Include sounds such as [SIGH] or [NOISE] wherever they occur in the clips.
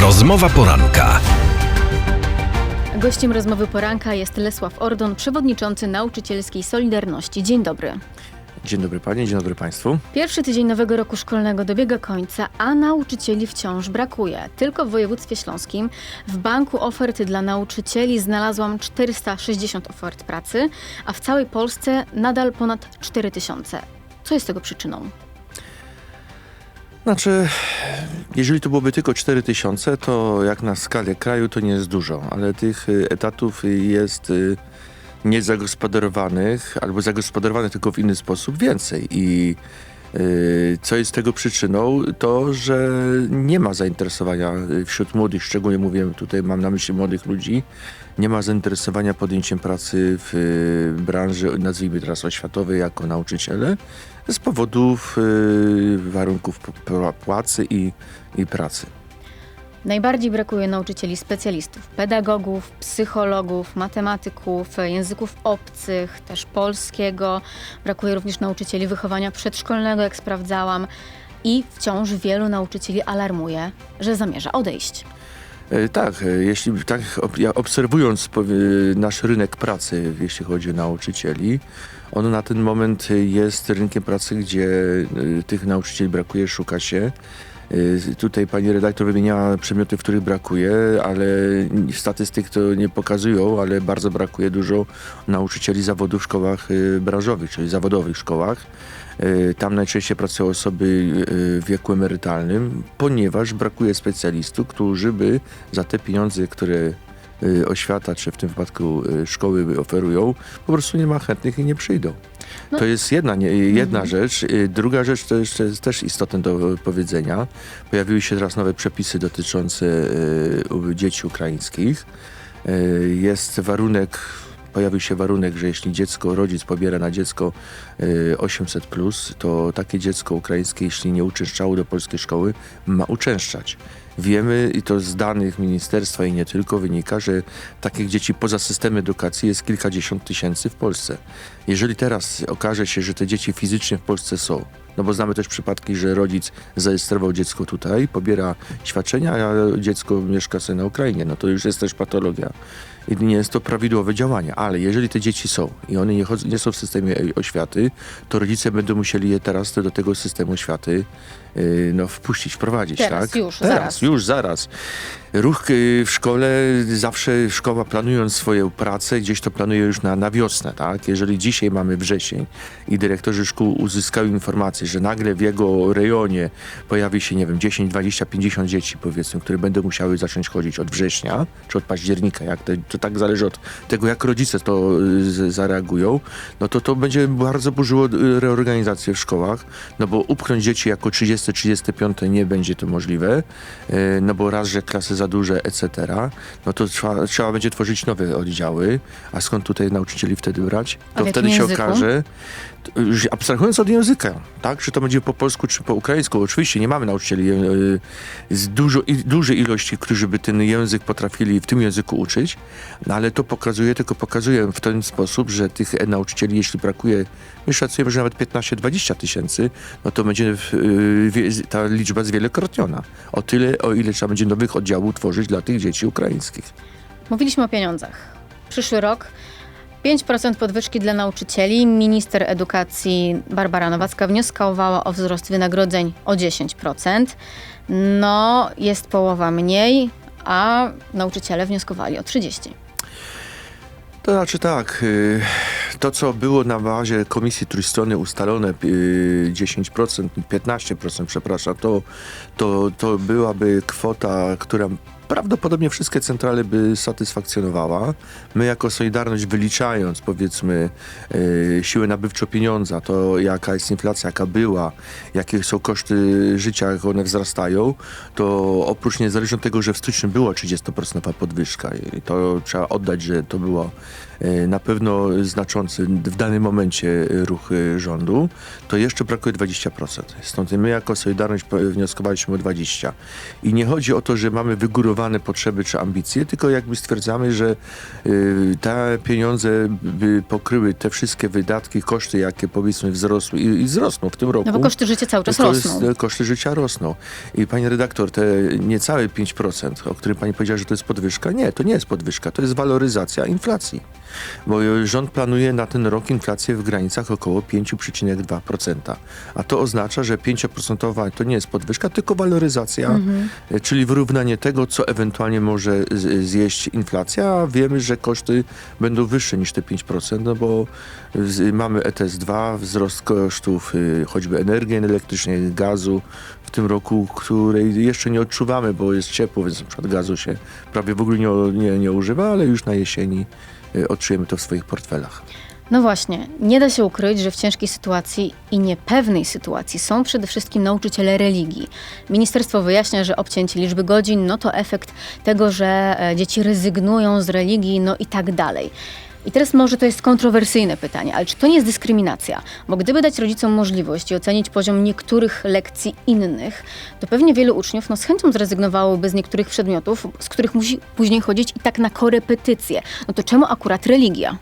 Rozmowa poranka. Gościem rozmowy poranka jest Lesław Ordon, przewodniczący Nauczycielskiej Solidarności. Dzień dobry. Dzień dobry panie, dzień dobry państwu. Pierwszy tydzień nowego roku szkolnego dobiega końca, a nauczycieli wciąż brakuje. Tylko w województwie śląskim w banku oferty dla nauczycieli znalazłam 460 ofert pracy, a w całej Polsce nadal ponad 4000. Co jest tego przyczyną? Znaczy, jeżeli to byłoby tylko 4000, to jak na skalę kraju to nie jest dużo, ale tych y, etatów jest y, niezagospodarowanych albo zagospodarowanych tylko w inny sposób więcej. I y, co jest tego przyczyną, to że nie ma zainteresowania wśród młodych, szczególnie mówię tutaj, mam na myśli młodych ludzi, nie ma zainteresowania podjęciem pracy w branży, nazwijmy teraz oświatowej, jako nauczyciele, z powodów y, warunków płacy i, i pracy. Najbardziej brakuje nauczycieli specjalistów, pedagogów, psychologów, matematyków, języków obcych, też polskiego. Brakuje również nauczycieli wychowania przedszkolnego, jak sprawdzałam. I wciąż wielu nauczycieli alarmuje, że zamierza odejść. E, Tak, e, jeśli tak obserwując powie- nasz rynek pracy, jeśli chodzi o nauczycieli, on na ten moment jest rynkiem pracy, gdzie e, tych nauczycieli brakuje, szuka się. E, Tutaj pani redaktor wymieniała przedmioty, w których brakuje, ale statystyk to nie pokazują, ale bardzo brakuje dużo nauczycieli zawodu w szkołach e, branżowych, czyli zawodowych szkołach. E, Tam najczęściej pracują osoby e, w wieku emerytalnym, ponieważ brakuje specjalistów, którzy by za te pieniądze, które e, oświata, czy w tym wypadku szkoły oferują, po prostu nie ma chętnych i nie przyjdą. No. To jest jedna, nie, jedna rzecz. E, Druga rzecz to jeszcze jest też istotne do powiedzenia. Pojawiły się teraz nowe przepisy dotyczące u- dzieci ukraińskich. E, Jest warunek, pojawił się warunek, że jeśli dziecko, rodzic pobiera na dziecko e, 800, plus, to takie dziecko ukraińskie, jeśli nie uczęszczało do polskiej szkoły, ma uczęszczać. Wiemy, i to z danych ministerstwa i nie tylko, wynika, że takich dzieci poza systemem edukacji jest kilkadziesiąt tysięcy w Polsce. Jeżeli teraz okaże się, że te dzieci fizycznie w Polsce są, no bo znamy też przypadki, że rodzic zarejestrował dziecko tutaj, pobiera świadczenia, a dziecko mieszka sobie na Ukrainie, no to już jest też patologia. I nie jest to prawidłowe działanie, ale jeżeli te dzieci są i one nie, nie są w systemie e, oświaty, to rodzice będą musieli je teraz do tego systemu oświaty yy, no, wpuścić, wprowadzić, Teraz, tak? już, teraz, zaraz. już, zaraz. Ruch y, w szkole, zawsze szkoła planując swoją pracę, gdzieś to planuje już na, na wiosnę, tak? Jeżeli dzisiaj mamy wrzesień i dyrektorzy szkół uzyskają informację, że nagle w jego rejonie pojawi się, nie wiem, 10, 20, 50 dzieci, powiedzmy, które będą musiały zacząć chodzić od września czy od października, jak to, to tak zależy od tego, jak rodzice to y, zareagują, no to to będzie bardzo burzyło y, reorganizację w szkołach, no bo upchnąć dzieci jako 30, 35 nie będzie to możliwe, y, no bo raz, że klasy za duże, etc., no to trzeba, trzeba będzie tworzyć nowe oddziały, a skąd tutaj nauczycieli wtedy brać? To wtedy się języku? okaże, już abstrahując od języka, tak, czy to będzie po polsku, czy po ukraińsku, oczywiście nie mamy nauczycieli z dużo, dużej ilości, którzy by ten język potrafili w tym języku uczyć, no ale to pokazuje, tylko pokazuje w ten sposób, że tych e, nauczycieli, jeśli brakuje, my szacujemy, że nawet 15-20 tysięcy, no to będzie y, wie- ta liczba zwielokrotniona. O tyle, o ile trzeba będzie nowych oddziałów tworzyć dla tych dzieci ukraińskich. Mówiliśmy o pieniądzach. Przyszły rok 5% podwyżki dla nauczycieli. Minister edukacji Barbara Nowacka wnioskowała o wzrost wynagrodzeń o 10%. No, jest połowa mniej, a nauczyciele wnioskowali o 30%. To znaczy tak, y, to co było na bazie komisji trójstrony ustalone y, 10%, 15% przepraszam, to, to, to byłaby kwota, która prawdopodobnie wszystkie centrale by satysfakcjonowała. My jako Solidarność wyliczając powiedzmy y, siłę nabywczą pieniądza, to jaka jest inflacja, jaka była, jakie są koszty życia, jak one wzrastają, to oprócz niezależnie od tego, że w styczniu było 30% podwyżka i to trzeba oddać, że to było e, na pewno znaczący w danym momencie ruch e, rządu, to jeszcze brakuje 20%. Stąd my jako Solidarność wnioskowaliśmy o 20%. I nie chodzi o to, że mamy wygórowane potrzeby czy ambicje, tylko jakby stwierdzamy, że y, te pieniądze by pokryły te wszystkie wydatki, koszty, jakie powiedzmy wzrosły i, i wzrosną w tym roku. No bo koszty życia cały czas rosną. jest, koszty życia rosną. I pani redaktor, te niecałe 5%, o którym pani powiedziała, że to jest podwyżka, nie, to nie jest podwyżka, to jest waloryzacja inflacji. Bo rząd planuje na ten rok inflację w granicach około 5,2%. A to oznacza, że 5% to nie jest podwyżka, tylko waloryzacja, Mhm. czyli wyrównanie tego, co ewentualnie może zjeść inflacja. A wiemy, że koszty będą wyższe niż te 5%, no bo mamy ETS-2, wzrost kosztów y, choćby energii elektrycznej, gazu w tym roku, której jeszcze nie odczuwamy, bo jest ciepło, więc na przykład gazu się prawie w ogóle nie, nie, nie używa, ale już na jesieni odczujemy to w swoich portfelach. No właśnie, nie da się ukryć, że w ciężkiej sytuacji i niepewnej sytuacji są przede wszystkim nauczyciele religii. Ministerstwo wyjaśnia, że obcięcie liczby godzin no to efekt tego, że e, dzieci rezygnują z religii, no i tak dalej. I teraz może to jest kontrowersyjne pytanie, ale czy to nie jest dyskryminacja? Bo gdyby dać rodzicom możliwość i ocenić poziom niektórych lekcji innych, to pewnie wielu uczniów no, z chęcią zrezygnowałoby z niektórych przedmiotów, z których musi później chodzić i tak na korepetycje. No to czemu akurat religia?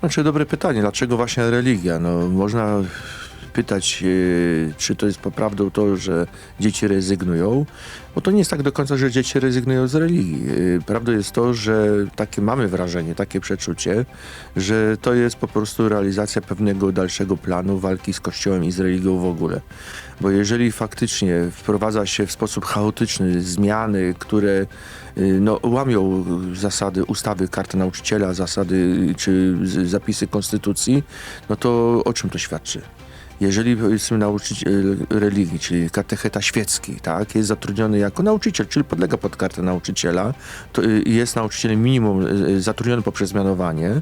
Znaczy, dobre pytanie, dlaczego właśnie religia? No, można pytać, e, czy to jest poprawdą to, że dzieci rezygnują, bo to nie jest tak do końca, że dzieci rezygnują z religii. E, Prawdą jest to, że takie mamy wrażenie, takie przeczucie, że to jest po prostu realizacja pewnego dalszego planu walki z Kościołem i z religią w ogóle. Bo jeżeli faktycznie wprowadza się w sposób chaotyczny zmiany, które y, no, łamią zasady ustawy karty nauczyciela, zasady czy zapisy konstytucji, no to o czym to świadczy? Jeżeli powiedzmy nauczyciel religii, czyli katecheta świecki, tak, jest zatrudniony jako nauczyciel, czyli podlega pod kartę nauczyciela, to y, jest nauczycielem minimum y, zatrudniony poprzez mianowanie,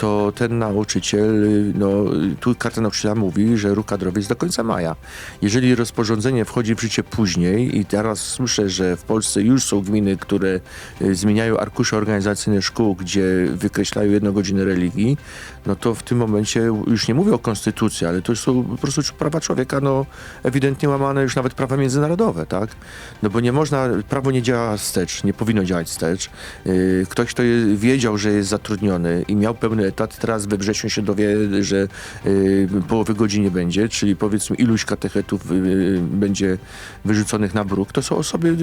to ten nauczyciel, y, no y, tu karta nauczyciela mówi, że ruch kadrowy jest do końca maja. Jeżeli rozporządzenie wchodzi w życie później i teraz słyszę, że w Polsce już są gminy, które y, zmieniają arkusze organizacyjne szkół, gdzie wykreślają jedną godzinę religii, no to w tym momencie już nie mówię o konstytucji, ale to są prostu prawa człowieka, no ewidentnie łamane już nawet prawa międzynarodowe, tak? No bo nie można, prawo nie działa wstecz, nie powinno działać wstecz. Yy, Ktoś, kto je, wiedział, że jest zatrudniony i miał pełny etat, teraz we wrześniu się dowie, że yy, połowy godzin nie będzie, czyli powiedzmy iluś katechetów yy, będzie wyrzuconych na bruk. To są osoby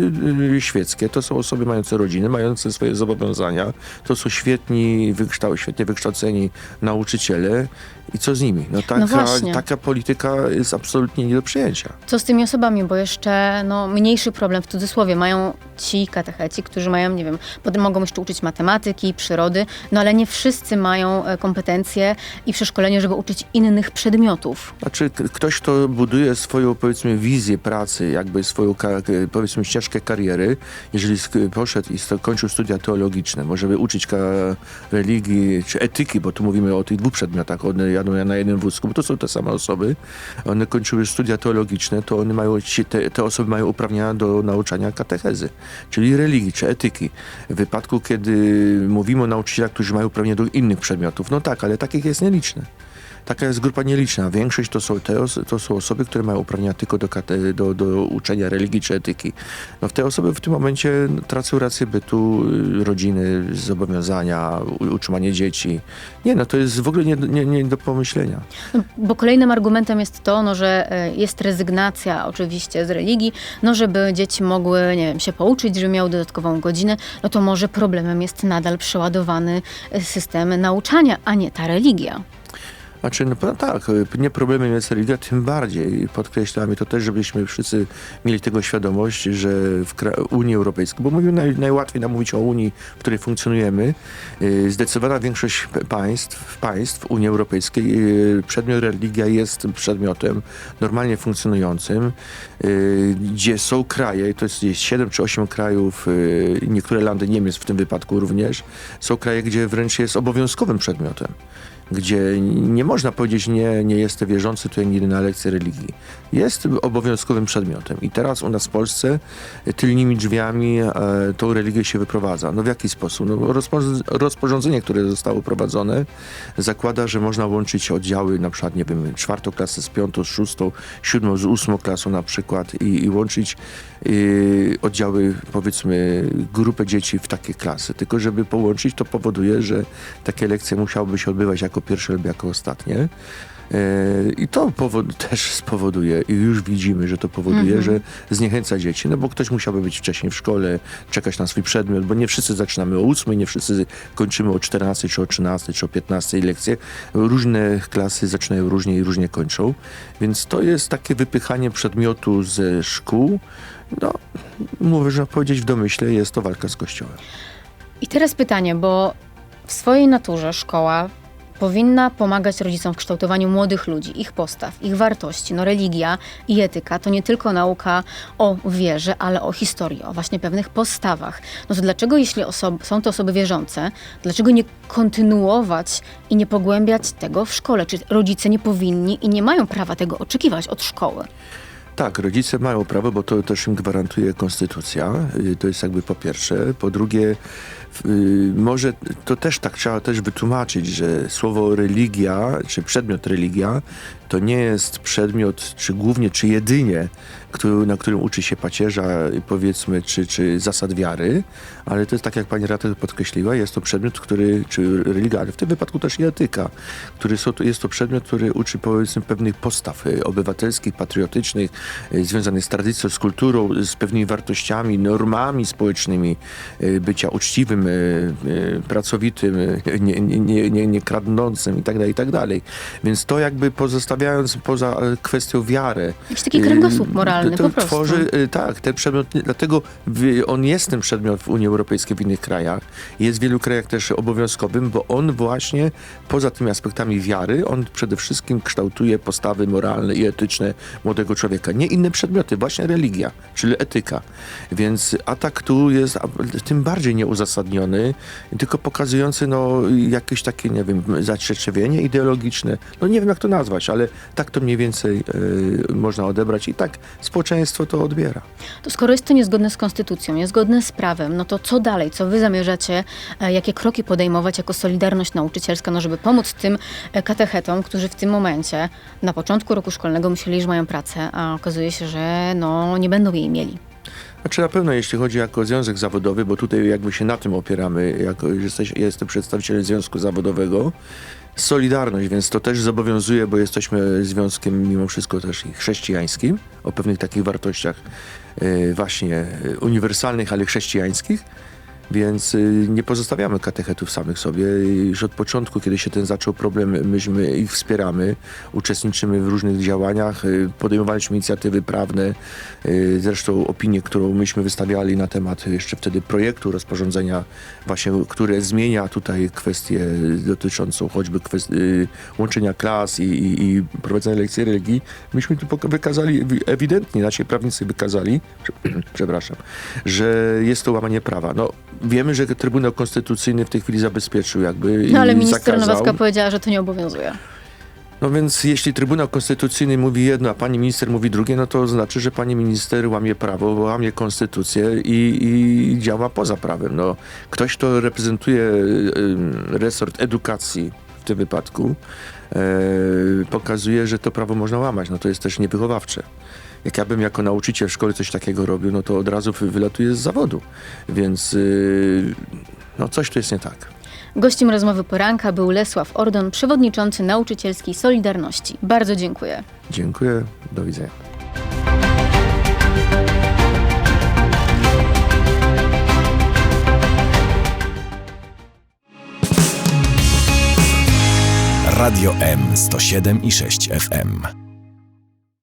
yy, świeckie, to są osoby mające rodziny, mające swoje zobowiązania, to są świetni, wykształ, świetnie wykształceni nauczyciele i co z nimi? No taka, właśnie. taka polityka jest absolutnie nie do przyjęcia. Co z tymi osobami, bo jeszcze no, mniejszy problem w cudzysłowie mają ci katecheci, którzy mają, nie wiem, potem mogą jeszcze uczyć matematyki, przyrody, no ale nie wszyscy mają e, kompetencje i przeszkolenie, żeby uczyć innych przedmiotów. Znaczy, ktoś, kto buduje swoją, powiedzmy, wizję pracy, jakby swoją, k- powiedzmy, ścieżkę kariery, jeżeli poszedł i kończył studia teologiczne, może by uczyć religii czy etyki, bo tu mówimy o tych dwóch przedmiotach, one jadą na jednym wózku, bo to są te same osoby, one kończyły studia teologiczne, to one mają, te, te osoby mają uprawnienia do nauczania katechezy, czyli religii czy etyki. W wypadku, kiedy mówimy o nauczycielach, którzy mają uprawnienia do innych przedmiotów, no tak, ale takich jest nieliczne. Taka jest grupa nieliczna. Większość to są, te to są osoby, które mają uprawnienia tylko do, kate- do, do uczenia religii czy etyki. No, te osoby w tym momencie no, tracą rację bytu, y, rodziny, zobowiązania, utrzymanie dzieci. Nie, no to jest w ogóle nie, nie, nie do pomyślenia. No, bo kolejnym argumentem jest to, no, że e, jest rezygnacja oczywiście z religii, no żeby dzieci mogły, nie wiem, się pouczyć, żeby miały dodatkową godzinę, no to może problemem jest nadal przeładowany e, system nauczania, a nie ta religia. Znaczy, no tak, y, nie problemem jest religia, tym bardziej podkreślamy to też, żebyśmy wszyscy mieli tego świadomość, że w Unii Europejskiej, bo mówimy naj, najłatwiej nam mówić o Unii, w której funkcjonujemy, y, zdecydowana większość państw, państw Unii Europejskiej y, przedmiot religia jest przedmiotem normalnie funkcjonującym, y, gdzie są kraje, to jest, jest 7 czy 8 krajów, y, niektóre landy Niemiec w tym wypadku również, są kraje, gdzie wręcz jest obowiązkowym przedmiotem. Gdzie nie można powiedzieć, nie, nie jestem wierzący, nie idę na lekcję religii. Jest obowiązkowym przedmiotem. I teraz u nas w Polsce tylnymi drzwiami e, tą religię się wyprowadza. No w jaki sposób? No, rozpo- rozporządzenie, które zostało prowadzone, zakłada, że można łączyć oddziały, na przykład, nie wiem, czwartą klasę z piątą, z szóstą, siódmą z ósmą klasą na przykład i, i łączyć y, oddziały, powiedzmy, grupę dzieci w takie klasy. Tylko żeby połączyć, to powoduje, że takie lekcje musiałyby się odbywać jako pierwsze lub jako ostatnie. E, I to też spowoduje, i już widzimy, że to powoduje, że zniechęca dzieci, no bo ktoś musiałby być wcześniej w szkole, czekać na swój przedmiot, bo nie wszyscy zaczynamy o 8, nie wszyscy kończymy o 14, czy o 13, czy o 15 lekcje. Różne klasy zaczynają różnie i różnie kończą, więc to jest takie wypychanie przedmiotu ze szkół. No, można powiedzieć w domyśle, jest to walka z Kościołem. I teraz pytanie, bo w swojej naturze szkoła powinna pomagać rodzicom w kształtowaniu młodych ludzi, ich postaw, ich wartości. No religia i etyka to nie tylko nauka o wierze, ale o historii, o właśnie pewnych postawach. No to dlaczego, jeśli osob- są to osoby wierzące, dlaczego nie kontynuować i nie pogłębiać tego w szkole? Czy rodzice nie powinni i nie mają prawa tego oczekiwać od szkoły? Tak, rodzice mają prawo, bo to też im gwarantuje konstytucja. Y, To jest jakby po pierwsze. Po drugie, może to też tak trzeba też wytłumaczyć, że słowo religia, czy przedmiot religia, to nie jest przedmiot, czy głównie, czy jedynie, który, na którym uczy się pacierza, y, powiedzmy, czy, czy zasad wiary, ale to jest tak, jak pani Rata podkreśliła, jest to przedmiot, który, czy religia, ale w tym wypadku też i etyka, który są, jest to przedmiot, który uczy, powiedzmy, pewnych postaw y, obywatelskich, patriotycznych, y, związanych z tradycją, z kulturą, z pewnymi wartościami, normami społecznymi, y, bycia uczciwym, y, y, pracowitym, y, nie, nie, nie, nie, kradnącym i tak dalej, i tak dalej. Więc to jakby pozostawiając poza kwestią wiarę. Jakiś taki kręgosłup moralny to, po to prostu. Tworzy, tak, ten przedmiot, dlatego on jest ten przedmiot w Unii Europejskiej, w innych krajach. Jest w wielu krajach też obowiązkowym, bo on właśnie poza tymi aspektami wiary, on przede wszystkim kształtuje postawy moralne i etyczne młodego człowieka. Nie inne przedmioty, właśnie religia, czyli etyka. Więc atak tu jest tym bardziej nieuzasadniony, tylko pokazujący no, jakieś takie, nie wiem, zacietrzewienie ideologiczne. No nie wiem, jak to nazwać, ale tak to mniej więcej y, można odebrać i tak społeczeństwo to odbiera. To skoro jest to niezgodne z konstytucją, niezgodne z prawem, no to co dalej? Co wy zamierzacie, e, jakie kroki podejmować jako Solidarność Nauczycielska, no żeby pomóc tym e, katechetom, którzy w tym momencie, na początku roku szkolnego myśleli, że mają pracę, a okazuje się, że no nie będą jej mieli. Znaczy na pewno jeśli chodzi jako związek zawodowy, bo tutaj jakby się na tym opieramy, jako jesteś, jestem przedstawicielem związku zawodowego, Solidarność, więc to też zobowiązuje, bo jesteśmy związkiem mimo wszystko też i chrześcijańskim, o pewnych takich wartościach e, właśnie e, uniwersalnych, ale chrześcijańskich. Więc y, nie pozostawiamy katechetów samych sobie. Już od początku, kiedy się ten zaczął problem, myśmy ich wspieramy, uczestniczymy w różnych działaniach, y, podejmowaliśmy inicjatywy prawne. y, Zresztą opinię, którą myśmy wystawiali na temat jeszcze wtedy projektu rozporządzenia, właśnie, które zmienia tutaj kwestię dotyczącą choćby łączenia klas i, i, i prowadzenia lekcji religii, myśmy tu wykazali, ewidentnie nasi prawnicy wykazali, [CLEARS THROAT] przepraszam, że jest to łamanie prawa. No, wiemy, że Trybunał Konstytucyjny w tej chwili zabezpieczył jakby No ale minister. Nowacka powiedziała, że to nie obowiązuje. No więc jeśli Trybunał Konstytucyjny mówi jedno, a pani minister mówi drugie, no to znaczy, że pani minister łamie prawo, łamie konstytucję i, i działa poza prawem. No, ktoś, kto reprezentuje y, y, resort edukacji w tym wypadku, e, pokazuje, że to prawo można łamać. No to jest też niewychowawcze. Jak ja bym jako nauczyciel w szkole coś takiego robił, no to od razu wy- wylatuję z zawodu. Więc y, no coś tu jest nie tak. Gościem rozmowy poranka był Lesław Ordon, przewodniczący nauczycielskiej Solidarności. Bardzo dziękuję. Dziękuję, do widzenia. Radio M 107 i 6 FM.